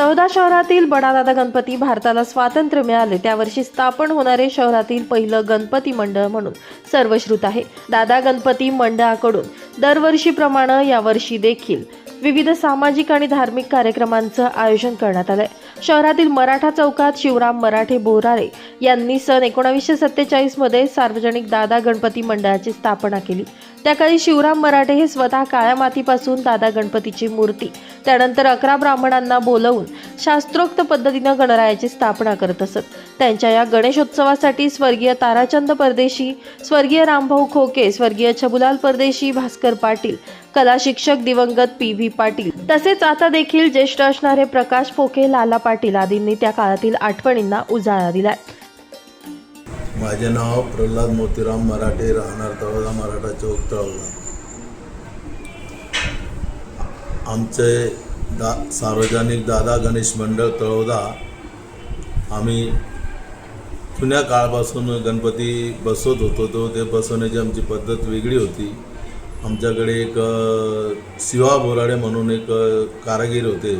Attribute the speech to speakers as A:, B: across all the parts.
A: तळोदा शहरातील बडादादा गणपती भारताला स्वातंत्र्य मिळाले. त्यावर्षी स्थापन होणारे शहरातील पहिलं गणपती मंडळ म्हणून सर्वश्रुत आहे. दादा गणपती मंडळाकडून दरवर्षीप्रमाणे यावर्षी देखील विविध सामाजिक आणि धार्मिक कार्यक्रमांचं आयोजन करण्यात आलंय. शहरातील मराठा चौकात शिवराम मराठे बोरारे यांनी सन एकोणावीसशे सत्तेचाळीसमध्ये सार्वजनिक दादा गणपती मंडळाची स्थापना केली. त्या काळी शिवराम मराठे हे स्वतः काळ्या मातीपासून दादा गणपतीची मूर्ती त्यानंतर अकरा ब्राह्मणांना बोलवून शास्त्रोक्त पद्धतीनं गणरायाची स्थापना करत असत. त्यांच्या या गणेशोत्सवासाठी स्वर्गीय ताराचंद परदेशी स्वर्गीय रामभाऊ खोके स्वर्गीय छबुलाल परदेशी भास्कर पाटील कला शिक्षक दिवंगत पी व्ही पाटील. तसेच आता देखील ज्येष्ठ असणारे प्रकाश फोके लाला पाटील आदींनी त्या काळातील आठवणींना उजाळा दिलाय.
B: माझे नाव प्रल्हाद मोतीराम मराठे राहणार तळोदा मराठा चौक तळोदा आमचे दा सार्वजनिक दादा गणेश मंडळ तळोदा आम्ही जुन्या काळापासून गणपती बसवत होतो तो ते बसवण्याची आमची पद्धत वेगळी होती. आमच्याकडे एक शिवा बोराडे म्हणून एक कारागीर होते.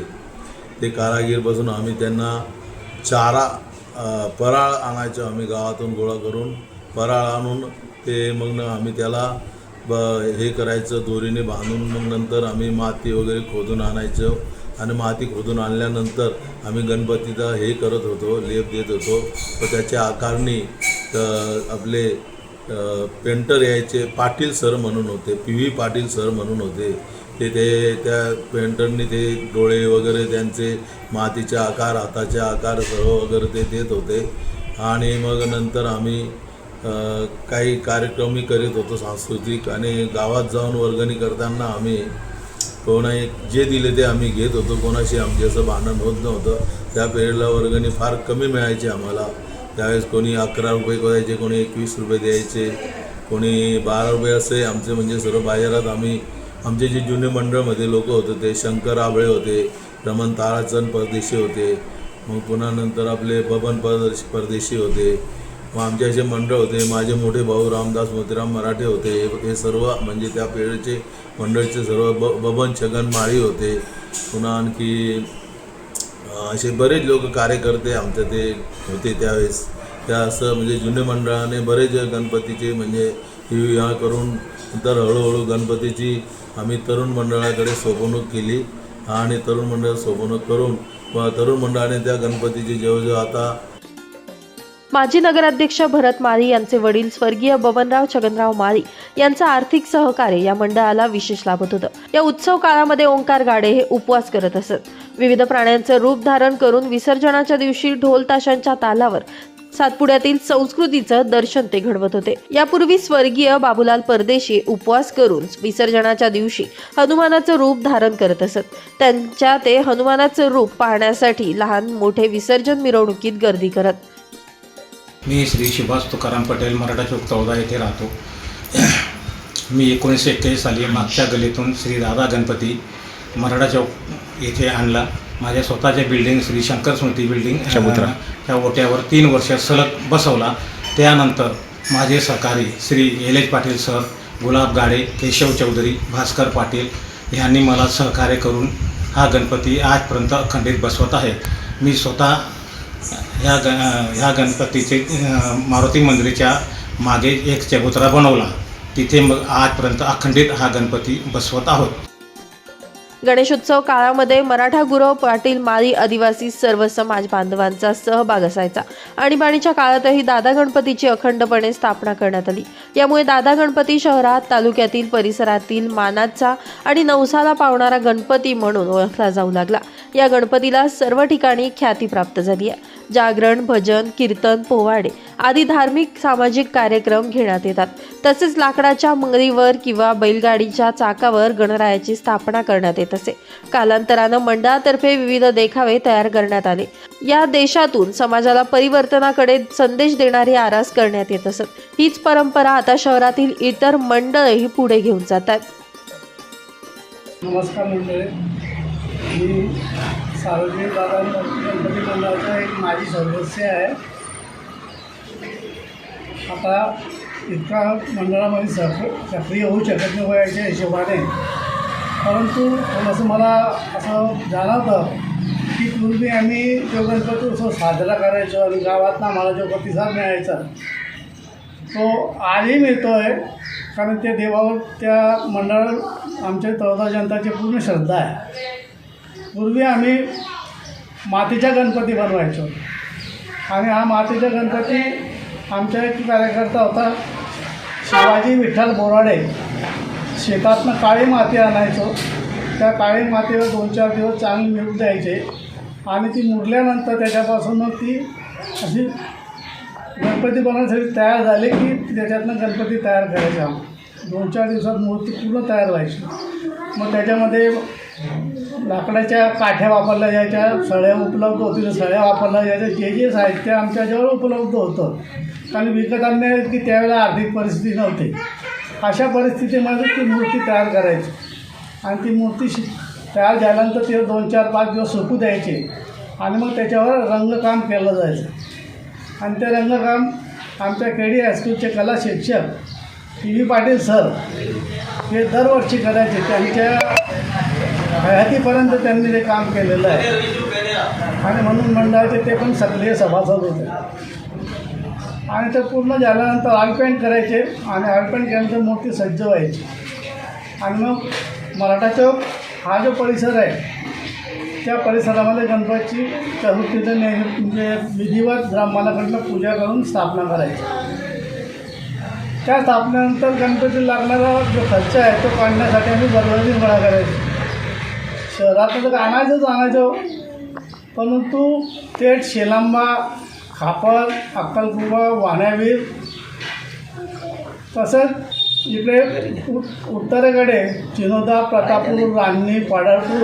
B: ते कारागीर बसून आम्ही त्यांना चारा पराळ आणायचो आम्ही गावातून गोळा करून. पराळ आणून ते मग आम्ही त्याला ब हे करायचं दोरीने बांधून मग नंतर आम्ही माती वगैरे खोदून आणायचो. आणि माती खोदून आणल्यानंतर आम्ही गणपतीचा हे करत होतो लेप देत होतो. व त्याच्या आकारणी आपले पेंटर यायचे पाटील सर म्हणून होते पी व्ही पाटील सर म्हणून होते. ते ते त्या पेंटरनी ते डोळे वगैरे त्यांचे मातीचे आकार हाताचे आकार सर्व वगैरे ते देत होते. आणि मग नंतर आम्ही काही कार्यक्रमही करीत होतो सांस्कृतिक आणि गावात जाऊन वर्गणी करताना आम्ही कोणा जे दिले ते आम्ही घेत होतो. कोणाशी आमचे असं भांडण होत नव्हतं. त्या पिरियडला वर्गणी फार कमी मिळायची आम्हाला. त्यावेळेस कोणी अकरा रुपये करायचे कोणी एकवीस रुपये द्यायचे कोणी बारा रुपये असे. आमचे म्हणजे सर्व बाजारात आम्ही आमचे जे जुने मंडळमध्ये लोक होते ते शंकर आबळे होते रमण ताराचंद परदेशी होते मग पुन्हा नंतर आपले बबन परदेश परदेशी होते. मग आमचे असे मंडळ होते माझे मोठे भाऊ रामदास मोतीराम मराठे होते. हे- सर्व म्हणजे त्या पिरियडचे मंडळचे सर्व ब बबन छगन माळी होते. पुन्हा आणखी असे बरेच लोक कार्यकर्ते आमच्या ते होते त्यावेळेस. त्या असं म्हणजे जुने मंडळाने बरेच गणपतीचे म्हणजे ह्या करून नंतर हळूहळू गणपतीची आम्ही तरुण मंडळाकडे सोपवणूक केली आणि तरुण मंडळ सोपवणूक करून तरुण मंडळाने त्या गणपतीची जवळजवळ आता
A: माजी नगराध्यक्ष भरत माळी यांचे वडील स्वर्गीय बबनराव छगनराव माळी यांचं आर्थिक सहकार्य या मंडळाला विशेष लाभत होतं. या उत्सव काळामध्ये ओंकार गाडे हे उपवास करत असत. विविध प्राण्यांचं रूप धारण करून विसर्जनाच्या दिवशी ढोल ताशांच्या तालावर सातपुड्यातील संस्कृतीचं दर्शन ते घडवत होते. यापूर्वी स्वर्गीय बाबूलाल परदेशी उपवास करून विसर्जनाच्या दिवशी हनुमानाचं रूप धारण करत असत. त्यांच्या ते हनुमानाचं रूप पाहण्यासाठी लहान मोठे विसर्जन मिरवणुकीत गर्दी करत.
C: मी श्री सुभाष तुकाराम पटेल मराठा चौक चौदा येथे राहतो. मी एकोणीसशे एक्केचाळीस साली मागच्या गलीतून श्री राधा गणपती मराठा चौक येथे आणला. माझ्या स्वतःच्या बिल्डिंग श्री शंकर स्मृती बिल्डिंग
D: चबुतरा.
C: च्या ओट्यावर तीन वर्ष सलग बसवला. त्यानंतर माझे सहकारी श्री एलेज पाटील सर गुलाब गाडे केशव चौधरी भास्कर पाटील यांनी मला सहकार्य करून हा गणपती आजपर्यंत अखंडित बसवत आहे. मी स्वतः ह्या ग ह्या गणपतीचे अ, मारुती मंदिराच्या मागे एक चबुतरा बनवला. तिथे मग आजपर्यंत अखंडित हा गणपती बसवत आहोत.
A: गणेशोत्सव काळामध्ये मराठा गुरव पाटील माळी आदिवासी सर्व समाज बांधवांचा सहभाग असायचा. आणीबाणीच्या काळातही दादा गणपतीची अखंडपणे स्थापना करण्यात आली. यामुळे दादा गणपती शहरात तालुक्यातील परिसरातील मानाचा आणि नवसाला पावणारा गणपती म्हणून ओळखला जाऊ लागला. या गणपतीला सर्व ठिकाणी ख्याती प्राप्त झाली आहे. जागरण भजन कीर्तन पोवाडे आदी धार्मिक सामाजिक कार्यक्रम घेण्यात येतात. तसेच लाकडाच्या मंगरीवर किंवा बैलगाडीच्या चाकावर गणरायाची स्थापना करण्यात येते. मिळत असे. कालांतरानं मंडळातर्फे विविध देखावे तयार करण्यात आले. या देशातून समाजाला परिवर्तनाकडे संदेश देणारी आरास करण्यात येत असत. हीच परंपरा आता शहरातील इतर मंडळही पुढे घेऊन जातात
E: नमस्कार मंडळी. मी सार्वजनिक दादा गणपती मंडळाचा एक माझी सदस्य आहे. आता इतका मंडळामध्ये सक्र सक्रिय होऊ शकत नाही वयाच्या हिशोबाने परंतु असं मला असं जाणवतं की पूर्वी आम्ही जो गणपती उत्सव साजरा करायचो आणि गावातनं आम्हाला जो प्रतिसाद मिळायचा तो आजही मिळतो आहे कारण त्या देवावर त्या मंडळ आमच्या तळोदा जनताची पूर्ण श्रद्धा आहे. पूर्वी आम्ही मातीच्या गणपती बनवायचो. आणि हा मातीचा गणपती आमचा एक कार्यकर्ता होता शिवाजी विठ्ठल बोराडे. शेतातनं काळी माती आणायचो. त्या काळी मातीवर दोन चार दिवस चांगली मिळून द्यायचे. आणि ती मुरल्यानंतर त्याच्यापासून मग ती अशी गणपती बनवण्यासाठी तयार झाले की त्याच्यातनं गणपती तयार करायचा. दोन चार दिवसात मूर्ती पूर्ण तयार व्हायची. मग त्याच्यामध्ये लाकडाच्या काठ्या वापरल्या जायच्या सळ्या उपलब्ध होतील सळ्या वापरल्या जायच्या. जे जे साहित्य आमच्याजवळ उपलब्ध होतं. कारण विकत आणण्या की त्यावेळेला आर्थिक परिस्थिती नव्हती. अशा परिस्थितीमध्ये ती मूर्ती तयार करायची. आणि ती मूर्ती शि तयार झाल्यानंतर ते दोन चार पाच दिवस सुकू द्यायचे. आणि मग त्याच्यावर रंगकाम केलं जायचं. आणि ते रंगकाम आमच्या केडी हायस्कूलचे कला शिक्षक टी व्ही पाटील सर हे दरवर्षी करायचे. त्यांच्या हयातीपर्यंत त्यांनी ते काम केलेलं आहे. आणि म्हणून मंडळाचे ते पण सक्रिय सभासद होते. आणि ते पूर्ण झाल्यानंतर ऑइलपेंट करायचे आणि ऑइलपेंट केल्यानंतर मूर्ती सज्ज व्हायची. आणि मग मराठा चौक हा जो परिसर आहे त्या परिसरामध्ये गणपतीची चतुर्थीचं ने म्हणजे विधिवत ब्राह्मणाकडनं पूजा करून स्थापना करायची. त्या स्थापनेनंतर गणपती लागणारा जो खर्च आहे तो काढण्यासाठी आम्ही दरवर्षी गोळा करायचो. शहरात तर आणायचंच आणायचो. परंतु थेट शेलांबा खापर अक्कलकुबा वाण्यावीर तसंच इकडे उत् उत्तरेकडे चिनोदा प्रतापूर रांगणी पाडळपूर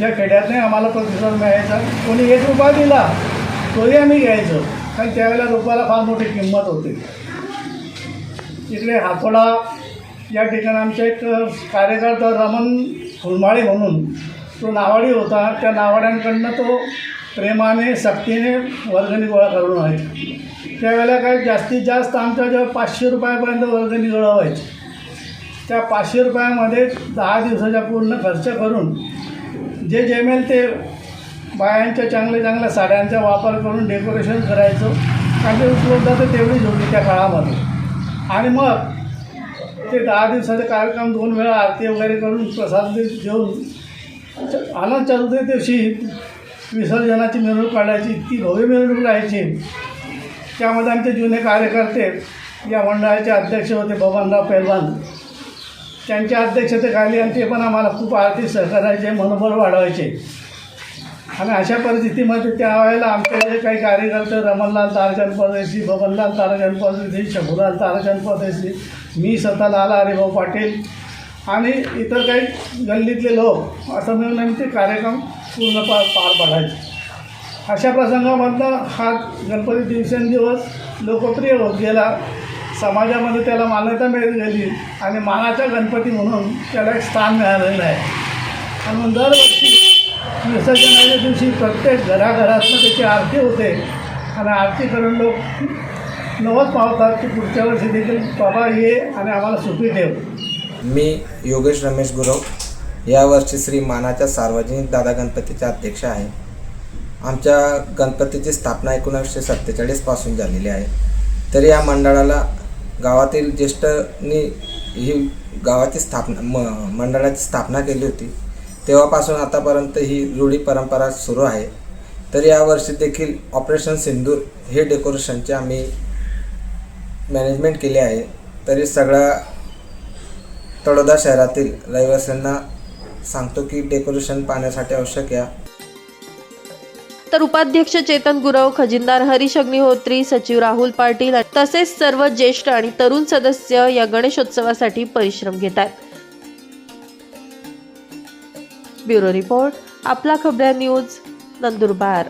E: या खेड्यातने आम्हाला प्रतिसाद मिळायचा. कोणी एक रुपया दिला तोही आम्ही घ्यायचो. कारण त्यावेळेला रुपयाला फार मोठी किंमत होती. इकडे हातोडा या ठिकाणी आमचा एक कार्यकर्ता रमण फुलमाळी म्हणून तो नावाडी होता. त्या नावाड्यांकडनं तो प्रेमाने सक्तीने वर्गणी गोळा करून व्हायचे. त्यावेळेला काय जास्तीत जास्त आमच्या जेव्हा पाचशे रुपयापर्यंत वर्गणी गोळा व्हायची. त्या पाचशे रुपयामध्ये दहा दिवसाचा पूर्ण खर्च करून जे जमेल ते बायांच्या चांगल्या चांगल्या साड्यांचा वापर करून डेकोरेशन करायचो. कारण ते उपलब्धता तेवढीच होती त्या काळामध्ये. आणि मग ते दहा दिवसाचे कार्यक्रम दोन वेळा आरती वगैरे करून प्रसाद घेऊन देऊन अनंत चतुर्थी दिवशी विसर्जनाची मिरवणूक काढायची इतकी भव्य मिरवणूक राहायची. त्यामध्ये आमचे जुने कार्यकर्ते या मंडळाचे अध्यक्ष होते बबनराव पेलवान. त्यांच्या अध्यक्षतेखाली आणि ते पण आम्हाला खूप आर्थिक सहकार्याचे मनोबल वाढवायचे. आणि अशा परिस्थितीमध्ये त्यावेळेला आमचे जे काही कार्यकर्ते रमणलाल तारचंद परदेशी बबनलाल तारचंद परदेशी शंभूलाल तारचंद परदेशी मी स्वतः लाला हरिभाऊ पाटील आणि इतर काही गल्लीतले लोक असं मिळून आम्ही ते कार्यक्रम पूर्ण पार पार पाडायचे. अशा प्रसंगामधनं हा गणपती दिवसेंदिवस लोकप्रिय होत गेला. समाजामध्ये त्याला मान्यता मिळत गेली आणि मानाचा गणपती म्हणून त्याला एक स्थान मिळालेलं आहे. आणि मग दरवर्षी विसर्जनाच्या दिवशी प्रत्येक घराघरातनं त्याची आरती होते आणि आरती करून लोक नवस पावतात की पुढच्या वर्षी देखील बाबा ये आणि आम्हाला सुखी ठेव.
D: मी योगेश रमेश गुरव. यावर्षी श्री मानाच्या सार्वजनिक दादा गणपतीच्या अध्यक्ष आहे. आमच्या गणपतीची स्थापना एकोणीसशे सत्तेचाळीसपासून झालेली आहे. तर या मंडळाला गावातील ज्येष्ठनी ही गावाची स्थापना म मंडळाची स्थापना केली होती. तेव्हापासून आतापर्यंत ही रूढी परंपरा सुरू आहे. तर यावर्षी देखील ऑपरेशन सिंदूर हे डेकोरेशनचे आम्ही मॅनेजमेंट केले आहे. तरी सगळ्या तळोदा शहरातील रहिवाशांना सांगतो की डेकोरेशन पाण्यासाठी आवश्यक या.
A: तर उपाध्यक्ष चेतन गुरव खजिनदार हरीश अग्निहोत्री सचिव राहुल पाटील तसेच सर्व ज्येष्ठ आणि तरुण सदस्य या गणेशोत्सवासाठी परिश्रम घेत आहेत. ब्युरो रिपोर्ट आपला खबऱ्या न्यूज नंदुरबार.